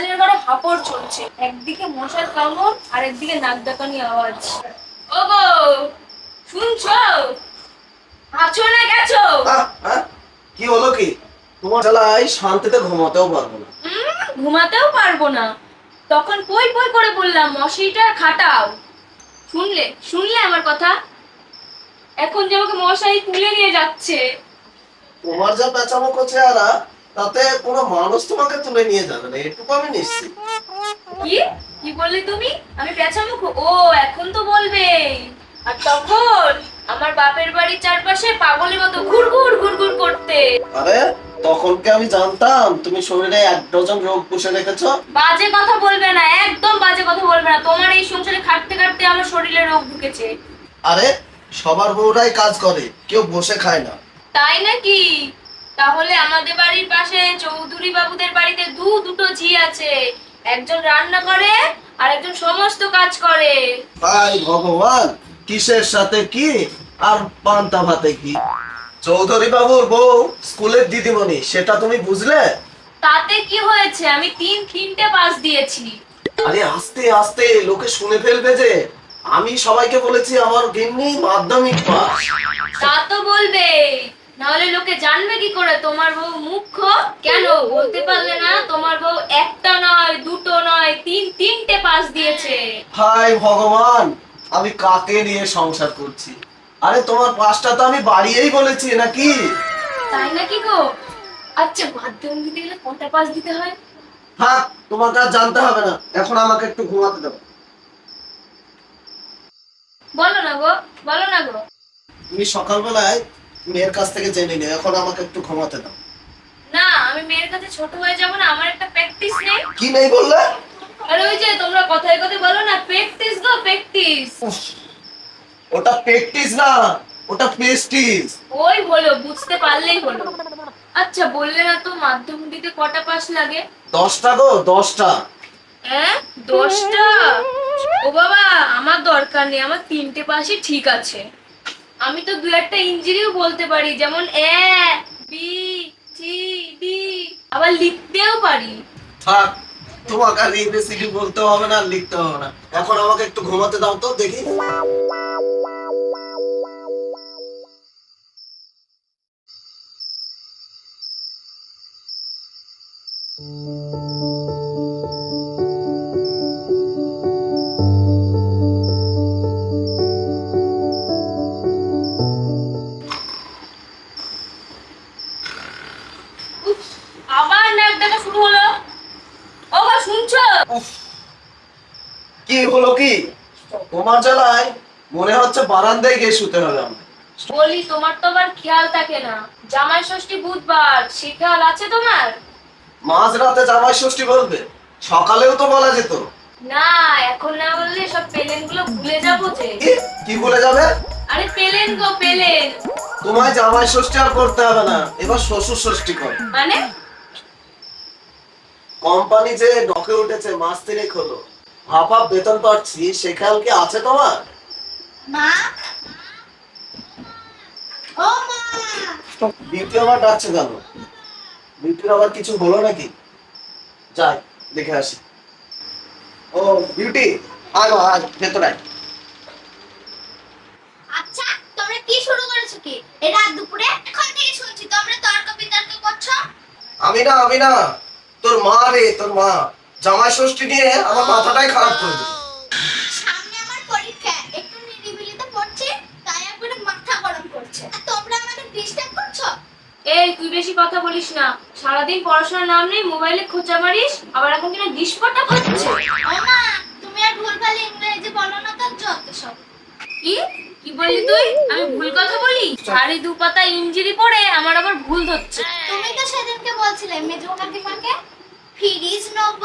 বাঙালির ঘরে হাপড় চলছে। একদিকে মশার কামড় আর একদিকে নাক ডাকানি আওয়াজ। ও গো শুনছো আছো না গেছো কি হলো কি? তোমার জ্বালায় শান্তিতে ঘুমাতেও পারব না। ঘুমাতেও পারব না। তখন পই পই করে বললাম মশারিটা খাটাও। শুনলে শুনলে আমার কথা? এখন যে আমাকে মশারি তুলে নিয়ে যাচ্ছে। তোমার যা পেঁচামো করছে আরা তাতে কোনো মানুষ তোমাকে তুলে নিয়ে যাবে না এটুকু আমি নিশ্চিত। কি? কি বললে তুমি? আমি পেঁচা মুখ ও এখন তো বলবে আর তখন আমার বাপের বাড়ির চারপাশে পাগলের মতো ঘুর ঘুর ঘুর ঘুর করতে। আরে তখন কি আমি জানতাম? তুমি শরীরে এক ডজন রোগ পুষে রেখেছো? বাজে কথা বলবে না একদম বাজে কথা বলবে না। তোমার এই সংসারে খাটতে খাটতে আমার শরীরে রোগ ঢুকেছে। আরে সবার বউরাই কাজ করে কেউ বসে খায় না। তাই নাকি? তাহলে আমাদের বাড়ির পাশে চৌধুরী বাবুদের বাড়িতে দু দুটো ঝি আছে। একজন রান্না করে আর একজন সমস্ত কাজ করে। হাই ভগবান কিসের সাথে কি আর পান্তা ভাতে কি? চৌধুরী বাবুর বউ স্কুলের দিদিমণি সেটা তুমি বুঝলে? তাতে কি হয়েছে? আমি তিন তিনটে পাস দিয়েছি। আরে আস্তে আস্তে লোকে শুনে ফেলবে যে আমি সবাইকে বলেছি আমার গিন্নি মাধ্যমিক পাস। তা তো বলবে। নাহলে লোকে জানবে কি করে? তোমার বউ মুখ্য কেন? বলতে পারলে না তোমার বউ একটা নয় দুটো নয় তিন তিনটে পাস দিয়েছে। হাই ভগবান আমি কাকে নিয়ে সংসার করছি? আরে তোমার পাসটা তো আমি বাড়িয়েই বলেছি নাকি? তাই নাকি গো? আচ্ছা মাধ্যমিক দিতে গেলে কটা পাস দিতে হয়? থাক তোমার কাজ জানতে হবে না। এখন আমাকে একটু ঘুমাতে দাও। বলো না গো বলো না গো। তুমি সকালবেলায় মেয়ের কাছ থেকে জেনে নিও এখন আমাকে একটু ঘুমাতে দাও। না আমি মেয়ের কাছে ছোট হয়ে যাব না আমার একটা প্র্যাকটিস নেই। কি নেই বললে? আর ওই যে তোমরা কথায় কথায় বলো না প্র্যাকটিস গো প্র্যাকটিস ওটা প্র্যাকটিস না ওটা পেস্টিস ওই হলো বুঝতে পারলেই হলো। আচ্ছা বললে না তো মাধ্যমিক দিতে কটা পাস লাগে? দশটা গো দশটা। হ্যাঁ দশটা? ও বাবা আমার দরকার নেই আমার তিনটে পাশই ঠিক আছে। আমি তো দু একটা ইঞ্জিরিও বলতে পারি, যেমন এ, বি, সি, ডি, আবার লিখতেও পারি। থাক, তোমাকে আর এবিসিডি বলতে হবে না লিখতে হবে না। এখন আমাকে একটু ঘুমাতে দাও তো, দেখি। উফ, কি হলো কি? তোমার জ্বালায় মনে হচ্ছে বারান্দায় গিয়ে শুতে হবে আমার বলি তোমার তো আবার খেয়াল থাকে না। জামাই ষষ্ঠী বুধবার সে খেয়াল আছে তোমার? মাঝ রাতে জামাই ষষ্ঠী বলবে সকালেও তো বলা যেত। না এখন না বললে সব পেলেনগুলো ভুলে যাব যে। কি? বলে যাবে? আরে পেলেন গো পেলেন। তোমায় জামাই ষষ্ঠী আর করতে হবে না এবার শ্বশুর ষষ্ঠী কর। মানে? কোম্পানি যে ডকে উঠেছে মাস তিনেক হলো। হাফ বেতন পাচ্ছি সেখান কি আছে তোমার? মা? ও মা! ডাকছে কেন? বিউটির আবার কিছু হলো নাকি? যাই দেখে আসি। ও বিউটি আয় ভেতরে আয়। আচ্ছা তোমরা কি শুরু করেছ কি? দুপুরে? এখন থেকে শুনছি তোমরা তর্ক বিতর্ক করছ? আমি না আমি না। তোর মা রে তোর মা। জামাই ষষ্ঠী নিয়ে আমার মাথাটাই খারাপ করে দিল। সামনে আমার পরীক্ষা একটু নিরিবিলিতে পড়ছি তাই একবারে মাথা গরম করছে। আর তোমরা আমাকে ডিস্টার্ব করছ? এই তুই বেশি কথা বলিস না। সারাদিন পড়াশোনার নাম নেই মোবাইলে খোঁচা মারিস আবার এখন কিনা ডিসপটা খাচ্ছে মা তুমি আর ভুলভাল ইংরেজি বলো না তো যত সব। কি? কি বললি তুই? আমি ভুল কথা বলি? দু পাতা ইঞ্জিরি পড়ে আমার আবার ভুল ধরছে। তুমি তো সেদিনকে বলছিলে মেজো কাকিমাকে। ফ্রিজ নেব।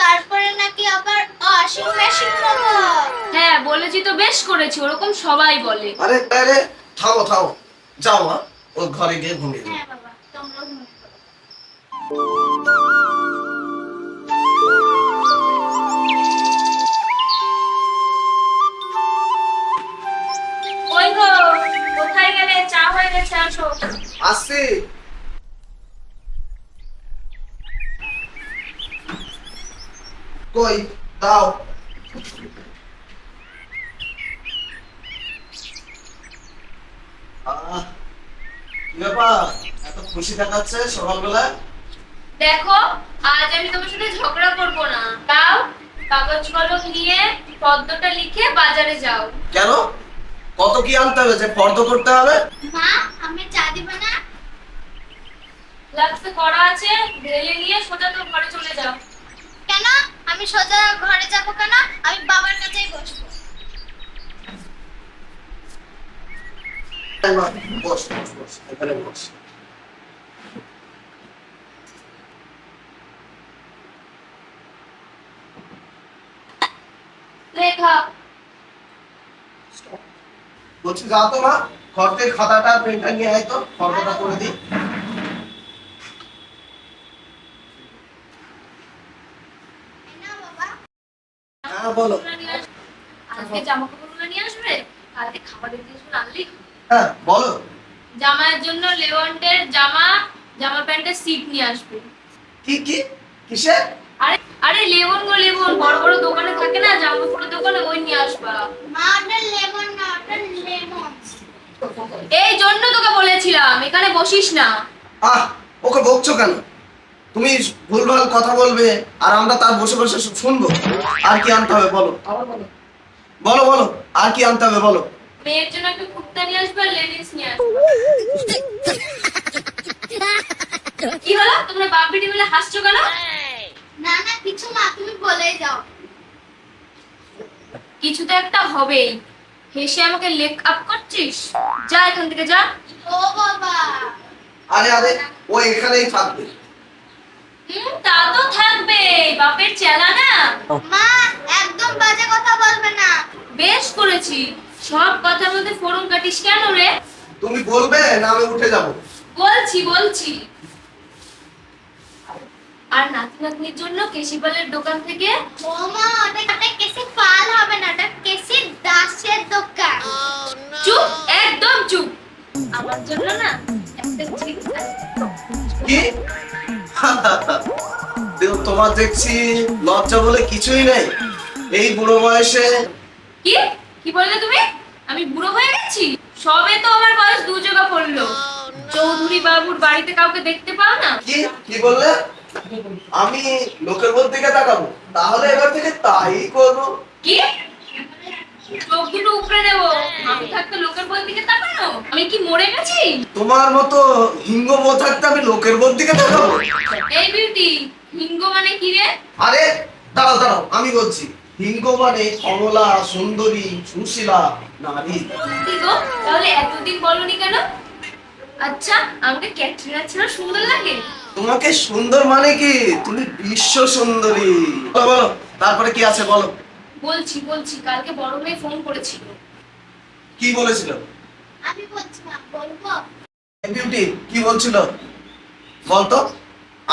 তারপরে নাকি আবার ওয়াশিং মেশিন নেব। হ্যাঁ বলেছি তো বেশ করেছি ওরকম সবাই বলে। আরে আরে থামো থামো। যাও মা ও ঘরে গিয়ে ঘুমিয়ে যাও। হ্যাঁ বাবা তোমরা ঘুমিয়ে। ওই গো কোথায় গেলে? চা হয়ে গেছে আসো। আসছি। কই দাও আহ, এত খুশি দেখাচ্ছে সকালবেলা? দেখো আজ আমি তোমার সাথে ঝগড়া করব না। দাও কাগজ কলম নিয়ে পদ্মটা লিখে বাজারে যাও। কেন? কত কি আনতে হবে যে ফর্দ করতে হবে? মা আমি চা দিব না। করা আছে ঢেলে নিয়ে সোজা তো ঘরে চলে যাও কেন আমি সোজা ঘরে যাব কেন? আমি বাবার কাছেই বসবো। বস বস বস এখানে বস। বলছি যা তো মা ঘর থেকে খাতাটা পেনটা নিয়ে আয় তো করে দিই এই নাও বাবা হ্যাঁ বলো। আজকে জামা কাপড়গুলো নিয়ে আসবে? কালকে খাবারের জিনিসগুলো আনলেই হ্যাঁ বলো। জামাইয়ের জন্য লেওয়ান্টের জামা জামা প্যান্টের সিট নিয়ে আসবে। কি কি? কিসের? আরে আরে লেবন গো লেবন বড় বড় দোকানে থাকে না জামা কাপড়ের দোকানে ওই নিয়ে আসবা। মা ওটা লেমন না ওটা লেমন এই জন্য তোকে বলেছিলাম এখানে বসিস না। আহ ওকে বকছো কেন? তুমি ভুলভাল কথা বলবে আর আমরা তার বসে বসে শুনব। আর কি আনতে হবে বলো? বলো বলো আর কি আনতে হবে বলো? মেয়ের জন্য একটা কুর্তা নিয়ে আসবে আর লেডিস নিয়ে আসবে। কি হলো? তোমরা বাপ বেটি মিলে হাসছো কেন? না না কিছু মা তুমি বলেই যাও কিছু তো একটা হবেই। হেসে আমাকে লেক আপ করছিস? যা এখান থেকে যা। ও বাবা। আরে আরে ও এখানেই থাকবে। হুম তা তো থাকবে। বাপের চেলা না? মা একদম বাজে কথা বলবে না। বেশ করেছি। সব কথার মধ্যে ফোরন কাটিস কেন রে? তুমি বলবে না আমি উঠে যাব। বলছি বলছি। আর নাতি নাতনির জন্য কেশিপালের দোকান থেকে? ও মা ওটা ওটা কেসি পাল হবে না ওটা কেসি দাসের দোকান। চুপ একদম চুপ। আমার জন্য না একটা আছে। কি? তোমার দেখছি লজ্জা বলে কিছুই নেই। এই বুড়ো বয়সে কি? কি বললে তুমি? আমি বুড়ো হয়ে গেছি? সবে তো আমার বয়স দু জায়গা পড়ল। চৌধুরী বাবুর বাড়িতে কাউকে দেখতে পাও না? কি? কি বললে? আমি লোকের বল দিকে তাকাবো। তাহলে এবার থেকে তাই করব। কি? চোখ দুটো উপরে দেবো। আমি থাকতে লোকের বই দিকে তাকানো আমি কি মরে গেছি? তোমার মতো হিঙ্গ থাকতে আমি লোকের দিকে তাকাবো? এই বিউটি হিঙ্গ মানে কি রে? আরে দাঁড়াও দাঁড়াও আমি বলছি হিঙ্গ মানে কমলা সুন্দরী সুশীলা নারী। গো? তাহলে এতদিন বলনি কেন? আচ্ছা আমাকে ক্যাটরিনা ছাড়া সুন্দর লাগে? তোমাকে সুন্দর মানে কি? তুমি বিশ্ব সুন্দরী। বলো তারপরে কি আছে বলো? বলছি বলছি কালকে বড় মেয়ে ফোন করেছিল। কি বলেছিল? আমি বলছি মা বলব? বিউটি কি বলছিল? বল তো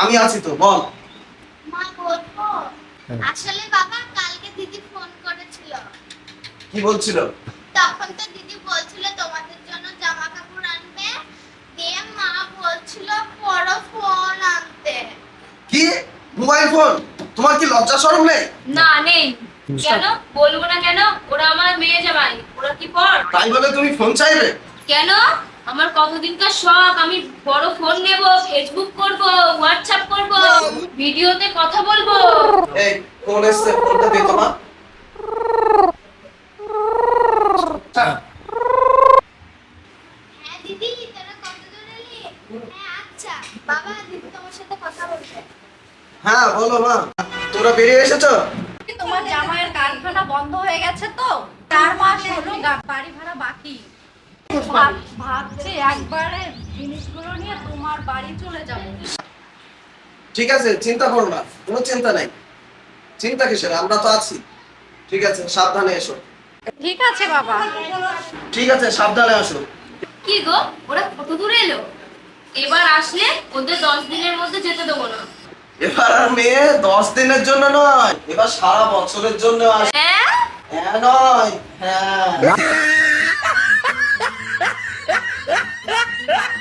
আমি আছি তো বল। মা বলব? আসলে বাবা কালকে দিদি ফোন করেছিল। কি বলছিল? তখন তো দিদি বলছিল তোমাদের জন্য জামা কাপড় আনবে। দিয়ে মা বলছিল বড় ফোন আনতে। কি? মোবাইল ফোন তোমার কি লজ্জা শরম নেই? না নেই। কেন? বলব না কেন? ওরা আমার মেয়ে জামাই। ওরা কি পর? তাই বলে তুমি ফোন চাইবে? কেন? আমার কতদিনকার শখ? আমি বড় ফোন নেব ফেসবুক করব হোয়াটসঅ্যাপ করব ভিডিওতে কথা বলব। এই ফোন এসছে ফোনটা দে তোমার। হ্যাঁ। এলি? হ্যাঁ আচ্ছা। বাবা দিদি তোমার সাথে কথা বলবে। হ্যাঁ বলো মা। তোরা বেরিয়ে এসেছ? বন্ধ হয়ে গেছে তো। চার মাস হলো বাড়ি ভাড়া বাকি। ভাবছি একবারে জিনিসগুলো নিয়ে তোমার বাড়ি চলে যাব। ঠিক আছে চিন্তা করো না কোনো চিন্তা নাই। চিন্তা কিসের? আমরা তো আছি। ঠিক আছে সাবধানে এসো। ঠিক আছে বাবা। ঠিক আছে সাবধানে আসো। কি গো ওরা কত দূরে এলো? এবার আসলে ওদের দশ দিনের মধ্যে যেতে দেবো না। এবার আর মেয়ে দশ দিনের জন্য নয় এবার সারা বছরের জন্য আসে হ্যাঁ? হ্যাঁ? নয় হ্যাঁ।